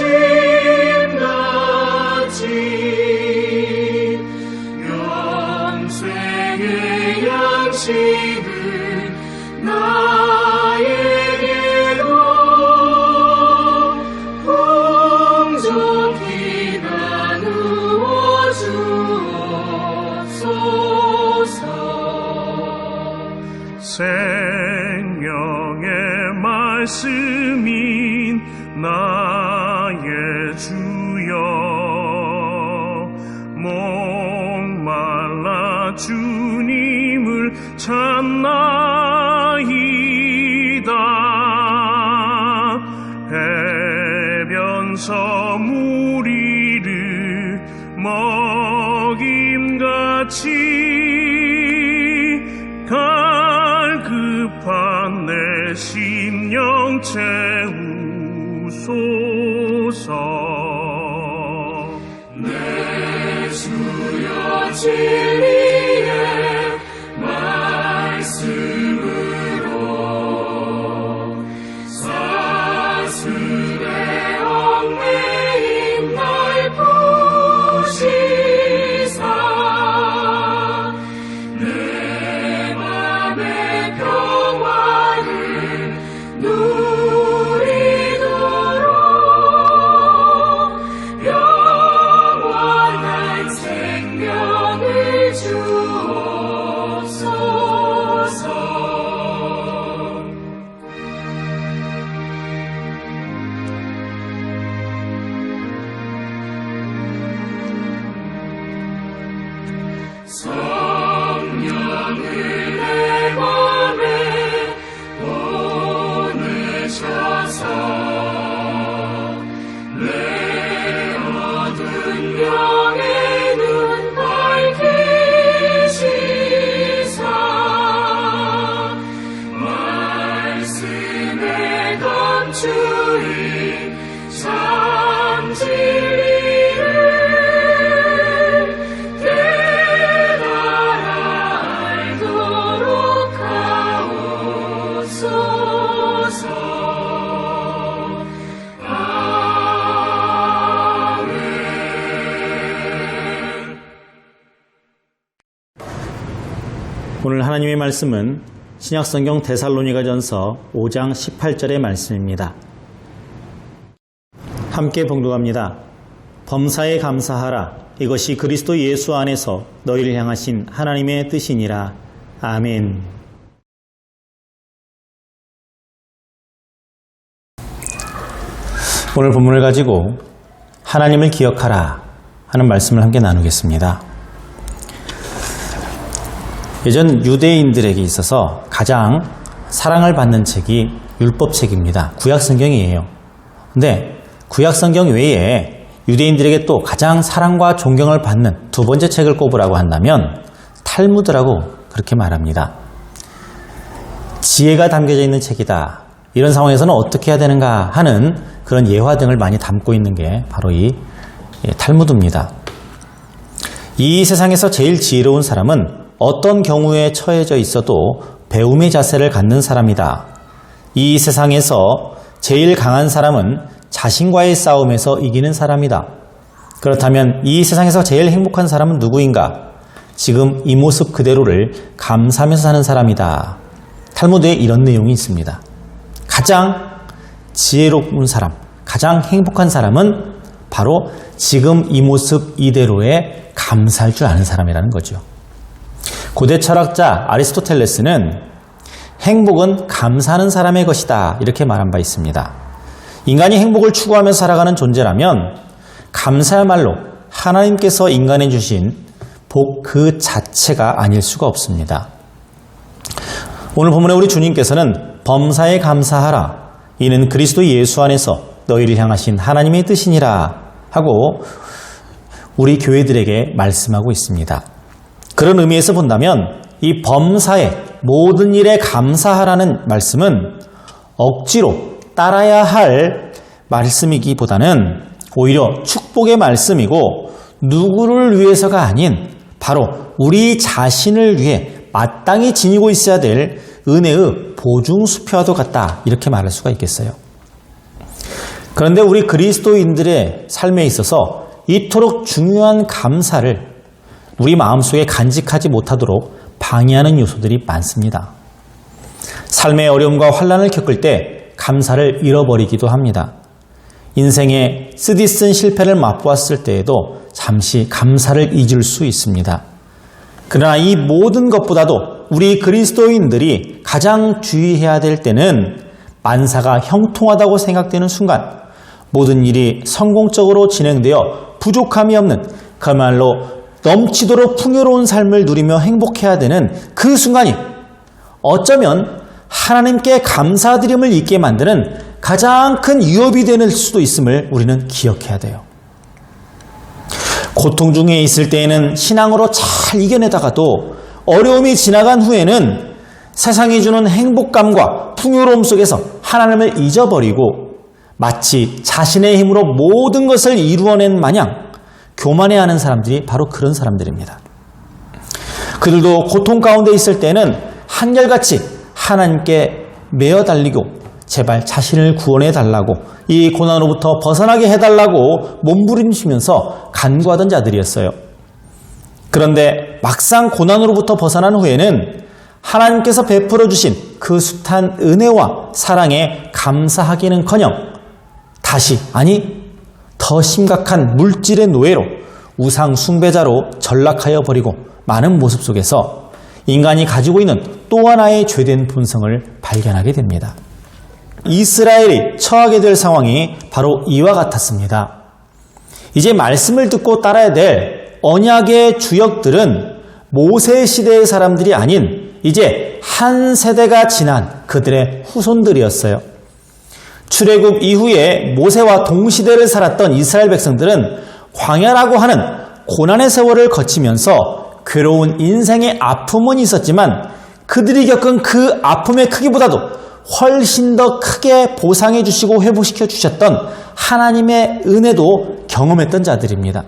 예 찾나이다. 해변서 무리를 먹임같이 갈급한 내 심령 채우소서. 내 주여 진리 보 오늘 하나님의 말씀은 신약성경 데살로니가전서 5장 18절의 말씀입니다. 함께 봉독합니다. 범사에 감사하라. 이것이 그리스도 예수 안에서 너희를 향하신 하나님의 뜻이니라. 아멘. 오늘 본문을 가지고 하나님을 기억하라 하는 말씀을 함께 나누겠습니다. 예전 유대인들에게 있어서 가장 사랑을 받는 책이 율법책입니다. 구약성경이에요. 근데 구약성경 외에 유대인들에게 또 가장 사랑과 존경을 받는 두 번째 책을 꼽으라고 한다면 탈무드라고 그렇게 말합니다. 지혜가 담겨져 있는 책이다. 이런 상황에서는 어떻게 해야 되는가 하는 그런 예화 등을 많이 담고 있는 게 바로 이 예, 탈무드입니다. 이 세상에서 제일 지혜로운 사람은 어떤 경우에 처해져 있어도 배움의 자세를 갖는 사람이다. 이 세상에서 제일 강한 사람은 자신과의 싸움에서 이기는 사람이다. 그렇다면 이 세상에서 제일 행복한 사람은 누구인가? 지금 이 모습 그대로를 감사하면서 사는 사람이다. 탈무드에 이런 내용이 있습니다. 가장 지혜로운 사람, 가장 행복한 사람은 바로 지금 이 모습 이대로에 감사할 줄 아는 사람이라는 거죠. 고대 철학자 아리스토텔레스는 행복은 감사하는 사람의 것이다. 이렇게 말한 바 있습니다. 인간이 행복을 추구하며 살아가는 존재라면 감사야말로 하나님께서 인간에 주신 복 그 자체가 아닐 수가 없습니다. 오늘 본문에 우리 주님께서는 범사에 감사하라. 이는 그리스도 예수 안에서 너희를 향하신 하나님의 뜻이니라 하고 우리 교회들에게 말씀하고 있습니다. 그런 의미에서 본다면 이 범사에 모든 일에 감사하라는 말씀은 억지로 따라야 할 말씀이기보다는 오히려 축복의 말씀이고 누구를 위해서가 아닌 바로 우리 자신을 위해 마땅히 지니고 있어야 될 은혜의 보증수표와도 같다 이렇게 말할 수가 있겠어요. 그런데 우리 그리스도인들의 삶에 있어서 이토록 중요한 감사를 우리 마음속에 간직하지 못하도록 방해하는 요소들이 많습니다. 삶의 어려움과 환란을 겪을 때 감사를 잃어버리기도 합니다. 인생의 쓰디쓴 실패를 맛보았을 때에도 잠시 감사를 잊을 수 있습니다. 그러나 이 모든 것보다도 우리 그리스도인들이 가장 주의해야 될 때는 만사가 형통하다고 생각되는 순간 모든 일이 성공적으로 진행되어 부족함이 없는 그야말로 넘치도록 풍요로운 삶을 누리며 행복해야 되는 그 순간이 어쩌면 하나님께 감사드림을 잊게 만드는 가장 큰 위협이 되는 수도 있음을 우리는 기억해야 돼요. 고통 중에 있을 때에는 신앙으로 잘 이겨내다가도 어려움이 지나간 후에는 세상이 주는 행복감과 풍요로움 속에서 하나님을 잊어버리고 마치 자신의 힘으로 모든 것을 이루어낸 마냥 교만해하는 사람들이 바로 그런 사람들입니다. 그들도 고통 가운데 있을 때는 한결같이 하나님께 매어 달리고 제발 자신을 구원해 달라고 이 고난으로부터 벗어나게 해달라고 몸부림치면서 간구하던 자들이었어요. 그런데 막상 고난으로부터 벗어난 후에는 하나님께서 베풀어 주신 그 숱한 은혜와 사랑에 감사하기는커녕 다시 아니 더 심각한 물질의 노예로 우상 숭배자로 전락하여 버리고 많은 모습 속에서 인간이 가지고 있는 또 하나의 죄된 본성을 발견하게 됩니다. 이스라엘이 처하게 될 상황이 바로 이와 같았습니다. 이제 말씀을 듣고 따라야 될 언약의 주역들은 모세 시대의 사람들이 아닌 이제 한 세대가 지난 그들의 후손들이었어요. 출애굽 이후에 모세와 동시대를 살았던 이스라엘 백성들은 광야라고 하는 고난의 세월을 거치면서 괴로운 인생의 아픔은 있었지만 그들이 겪은 그 아픔의 크기보다도 훨씬 더 크게 보상해 주시고 회복시켜 주셨던 하나님의 은혜도 경험했던 자들입니다.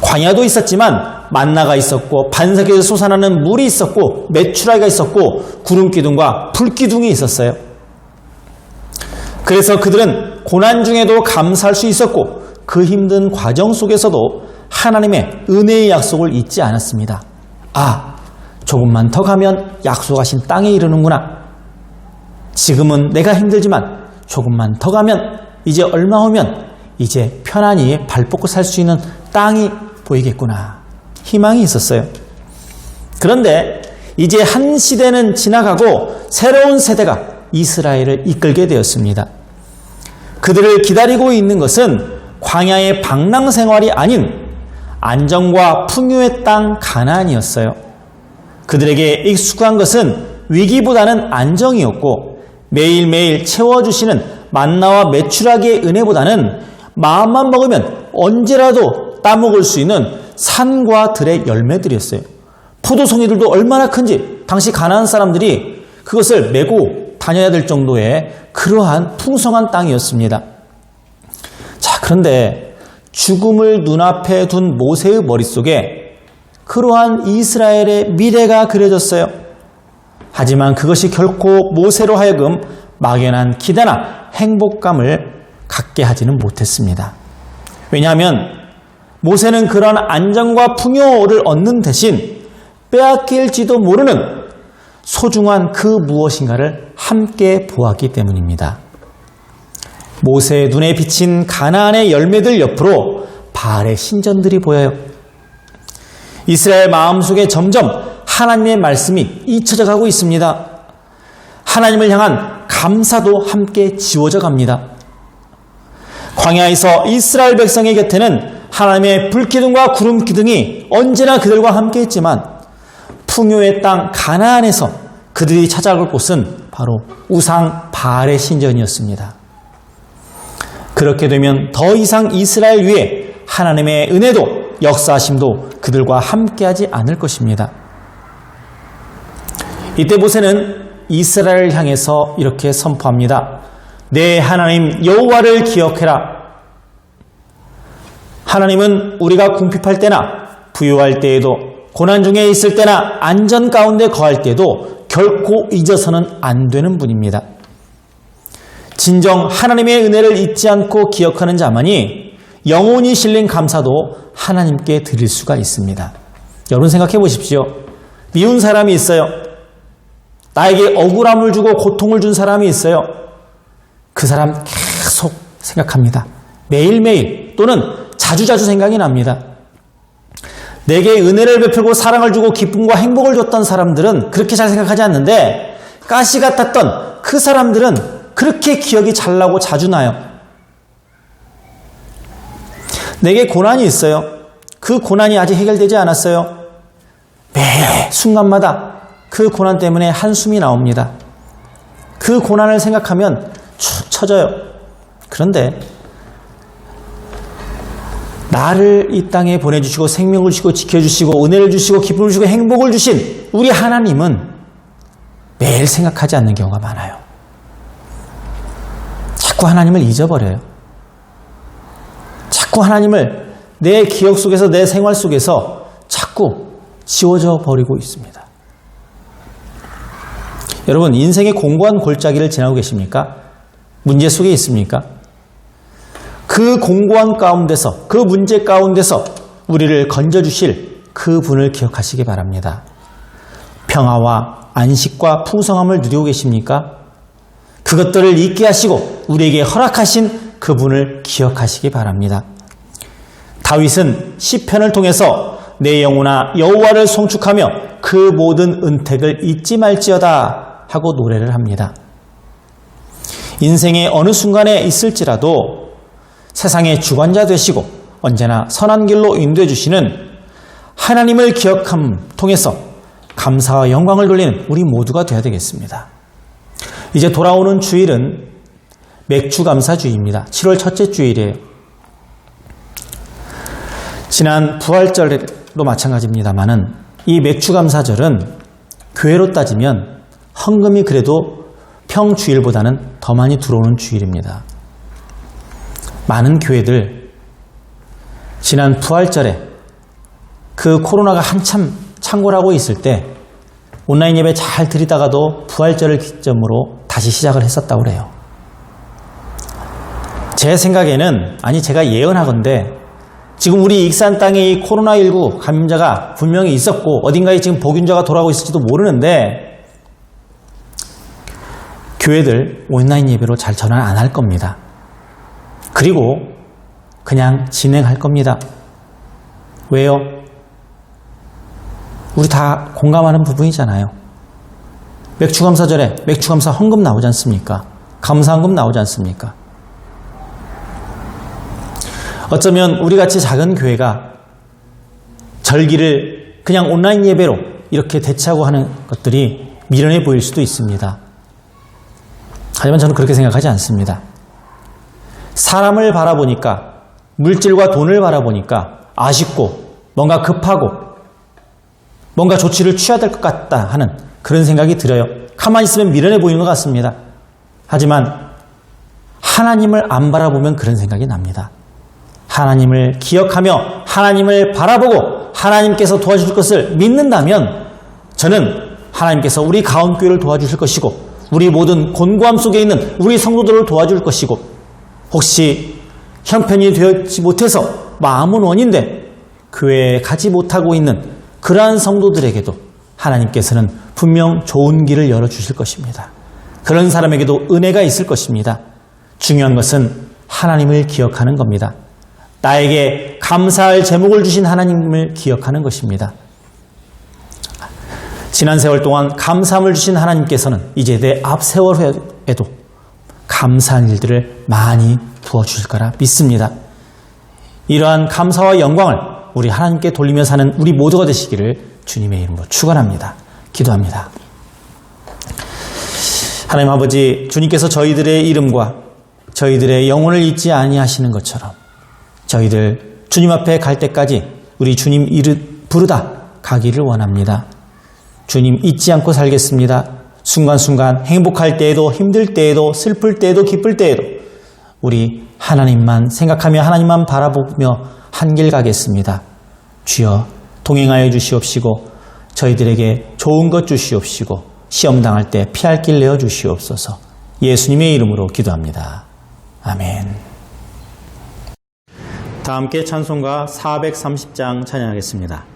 광야도 있었지만 만나가 있었고 반석에서 솟아나는 물이 있었고 메추라기가 있었고 구름 기둥과 불 기둥이 있었어요. 그래서 그들은 고난 중에도 감사할 수 있었고 그 힘든 과정 속에서도 하나님의 은혜의 약속을 잊지 않았습니다. 아, 조금만 더 가면 약속하신 땅에 이르는구나. 지금은 내가 힘들지만 조금만 더 가면 이제 얼마 후면 이제 편안히 발 뻗고 살 수 있는 땅이 보이겠구나. 희망이 있었어요. 그런데 이제 한 시대는 지나가고 새로운 세대가 이스라엘을 이끌게 되었습니다. 그들을 기다리고 있는 것은 광야의 방랑 생활이 아닌 안정과 풍요의 땅 가나안이었어요. 그들에게 익숙한 것은 위기보다는 안정이었고 매일매일 채워주시는 만나와 메추라기의 은혜보다는 마음만 먹으면 언제라도 따먹을 수 있는 산과 들의 열매들이었어요. 포도송이들도 얼마나 큰지 당시 가나안 사람들이 그것을 메고 다녀야 될 정도의 그러한 풍성한 땅이었습니다. 자, 그런데 죽음을 눈앞에 둔 모세의 머릿속에 그러한 이스라엘의 미래가 그려졌어요. 하지만 그것이 결코 모세로 하여금 막연한 기대나 행복감을 갖게 하지는 못했습니다. 왜냐하면 모세는 그런 안정과 풍요를 얻는 대신 빼앗길지도 모르는 소중한 그 무엇인가를 함께 보았기 때문입니다. 모세의 눈에 비친 가나안의 열매들 옆으로 바알의 신전들이 보여요. 이스라엘 마음속에 점점 하나님의 말씀이 잊혀져 가고 있습니다. 하나님을 향한 감사도 함께 지워져 갑니다. 광야에서 이스라엘 백성의 곁에는 하나님의 불기둥과 구름 기둥이 언제나 그들과 함께 했지만 풍요의 땅 가나안에서 그들이 찾아갈 곳은 바로 우상 바알의 신전이었습니다. 그렇게 되면 더 이상 이스라엘 위에 하나님의 은혜도 역사하심도 그들과 함께하지 않을 것입니다. 이때 모세는 이스라엘을 향해서 이렇게 선포합니다. 내 하나님 여호와를 기억해라. 하나님은 우리가 궁핍할 때나 부유할 때에도 고난 중에 있을 때나 안전 가운데 거할 때도 결코 잊어서는 안 되는 분입니다. 진정 하나님의 은혜를 잊지 않고 기억하는 자만이 영혼이 실린 감사도 하나님께 드릴 수가 있습니다. 여러분 생각해 보십시오. 미운 사람이 있어요. 나에게 억울함을 주고 고통을 준 사람이 있어요. 그 사람 계속 생각합니다. 매일매일 또는 자주자주 생각이 납니다. 내게 은혜를 베풀고 사랑을 주고 기쁨과 행복을 줬던 사람들은 그렇게 잘 생각하지 않는데 가시 같았던 그 사람들은 그렇게 기억이 잘 나고 자주 나요. 내게 고난이 있어요. 그 고난이 아직 해결되지 않았어요. 매 순간마다 그 고난 때문에 한숨이 나옵니다. 그 고난을 생각하면 축 처져요. 그런데 나를 이 땅에 보내주시고 생명을 주시고 지켜주시고 은혜를 주시고 기쁨을 주시고 행복을 주신 우리 하나님은 매일 생각하지 않는 경우가 많아요. 자꾸 하나님을 잊어버려요. 자꾸 하나님을 내 기억 속에서 내 생활 속에서 자꾸 지워져 버리고 있습니다. 여러분, 인생의 공고한 골짜기를 지나고 계십니까? 문제 속에 있습니까? 그 공고한 가운데서, 그 문제 가운데서 우리를 건져 주실 그 분을 기억하시기 바랍니다. 평화와 안식과 풍성함을 누리고 계십니까? 그것들을 잊게 하시고 우리에게 허락하신 그분을 기억하시기 바랍니다. 다윗은 시편을 통해서 내 영혼아 여호와를 송축하며 그 모든 은택을 잊지 말지어다 하고 노래를 합니다. 인생의 어느 순간에 있을지라도 세상의 주관자 되시고 언제나 선한 길로 인도해 주시는 하나님을 기억함 통해서 감사와 영광을 돌리는 우리 모두가 되어야 되겠습니다. 이제 돌아오는 주일은 맥주감사주의입니다. 7월 첫째 주일이에요. 지난 부활절도 마찬가지입니다만은 이 맥주감사절은 교회로 따지면 헌금이 그래도 평주일보다는 더 많이 들어오는 주일입니다. 많은 교회들 지난 부활절에 그 코로나가 한참 창궐하고 있을 때 온라인 예배 잘 드리다가도 부활절을 기점으로 다시 시작을 했었다고 그래요. 제 생각에는 아니 제가 예언하건데 지금 우리 익산 땅에 이 코로나19 감염자가 분명히 있었고 어딘가에 지금 복균자가 돌아오고 있을지도 모르는데 교회들 온라인 예배로 잘 전환 안 할 겁니다. 그리고 그냥 진행할 겁니다. 왜요? 우리 다 공감하는 부분이잖아요. 맥주감사절에 맥주감사 헌금 나오지 않습니까? 감사헌금 나오지 않습니까? 어쩌면 우리 같이 작은 교회가 절기를 그냥 온라인 예배로 이렇게 대체하고 하는 것들이 미련해 보일 수도 있습니다. 하지만 저는 그렇게 생각하지 않습니다. 사람을 바라보니까 물질과 돈을 바라보니까 아쉽고 뭔가 급하고 뭔가 조치를 취해야 될 것 같다 하는 그런 생각이 들어요. 가만히 있으면 미련해 보이는 것 같습니다. 하지만 하나님을 안 바라보면 그런 생각이 납니다. 하나님을 기억하며 하나님을 바라보고 하나님께서 도와줄 것을 믿는다면 저는 하나님께서 우리 가운교회를 도와주실 것이고 우리 모든 곤고함 속에 있는 우리 성도들을 도와줄 것이고 혹시 형편이 되었지 못해서 마음은 원인데 교회에 가지 못하고 있는 그러한 성도들에게도 하나님께서는 분명 좋은 길을 열어주실 것입니다. 그런 사람에게도 은혜가 있을 것입니다. 중요한 것은 하나님을 기억하는 겁니다. 나에게 감사할 제목을 주신 하나님을 기억하는 것입니다. 지난 세월 동안 감사함을 주신 하나님께서는 이제 내 앞 세월에도 감사한 일들을 많이 부어주실 거라 믿습니다. 이러한 감사와 영광을 우리 하나님께 돌리며 사는 우리 모두가 되시기를 주님의 이름으로 축원합니다. 기도합니다. 하나님 아버지 주님께서 저희들의 이름과 저희들의 영혼을 잊지 아니하시는 것처럼 저희들 주님 앞에 갈 때까지 우리 주님 이르 부르다 가기를 원합니다. 주님 잊지 않고 살겠습니다. 순간순간 행복할 때에도 힘들 때에도 슬플 때에도 기쁠 때에도 우리 하나님만 생각하며 하나님만 바라보며 한길 가겠습니다. 주여 동행하여 주시옵시고 저희들에게 좋은 것 주시옵시고 시험 당할 때 피할 길 내어 주시옵소서. 예수님의 이름으로 기도합니다. 아멘. 다 함께 찬송가 430장 찬양하겠습니다.